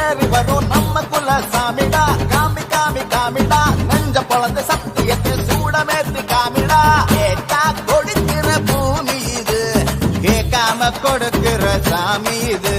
ஏறி வரும் நம்ம குல சாமிடா காமி காமி காமிடா. நெஞ்ச பழந்த சத்தியத்தை சூடமேத்தி காமிடா. கேட்டா கொடுக்கிற பூமி இது கேட்காம கொடுக்கிற சாமி இது.